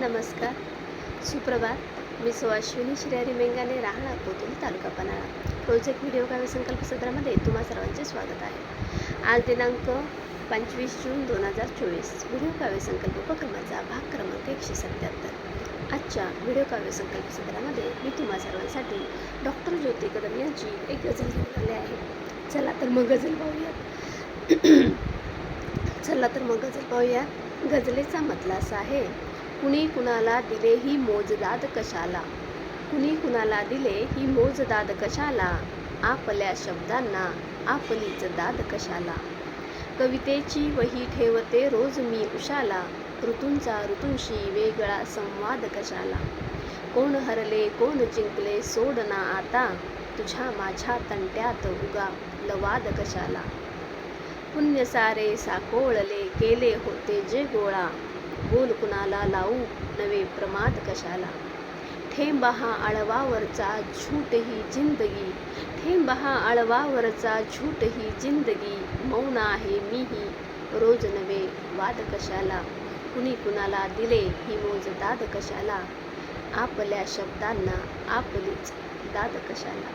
नमस्कार. सुप्रभात. मी सुहाशिनी श्रेयारी मेंगाने राहणार पोतुली तालुका पन्हाळा. प्रोजेक्ट व्हिडिओ काव्य संकल्प सत्रामध्ये तुम्हा सर्वांचे स्वागत आहे. आज दिनांक पंचवीस जून दोन हजार चोवीस. व्हिडिओ काव्य संकल्प उपक्रमाचा भाग क्रमांक एकशे सत्याहत्तर. आजच्या व्हिडिओ काव्य संकल्प सत्रामध्ये मी तुम्हा सर्वांसाठी डॉक्टर ज्योती कदम यांची एक गझल घेऊन आले आहे. चला तर मग गझल पाहूया चला तर मग गझल पाहूया गझलेचा मतला असा आहे. कुणी कुणाला दिले ही मोजदाद कशाला? कुणी कुणाला दिले ही मोजदाद कशाला? आपल्या शब्दांना आपलीच दाद कशाला? कवितेची वही ठेवते रोज मी उशाला ऋतूंचा ऋतूंशी वेगळा संवाद कशाला? कोण हरले कोण जिंकले सोडना आता तुझ्या माझ्या तंट्यात उगा लवाद कशाला? पुण्य सारे साकोळले केले होते जे गोळा बोल कुणाला लावू? नवे प्रमाद कशाला? ठेंब हा आळवावरचा झूट ही जिंदगी. ठेंब हा आळवावरचा झूट ही जिंदगी. मौन आहे मीही. रोज नवे वाद कशाला? कुणी कुणाला दिले ही मोज दाद कशाला? आपल्या शब्दांना आपलीच दाद कशाला?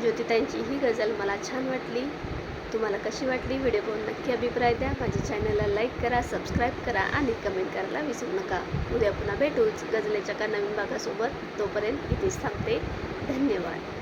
ज्योतिताईंची ही गझल मला छान वाटली. तुम्हाला कशी वाटली व्हिडिओ पाहून नक्की अभिप्राय द्या. माझ्या चॅनलला लाईक करा सबस्क्राईब करा आणि कमेंट करायला विसरू नका. उद्या पुन्हा भेटूच गजलेच्या का नवीन भागासोबत. तोपर्यंत इथेच थांबते. धन्यवाद.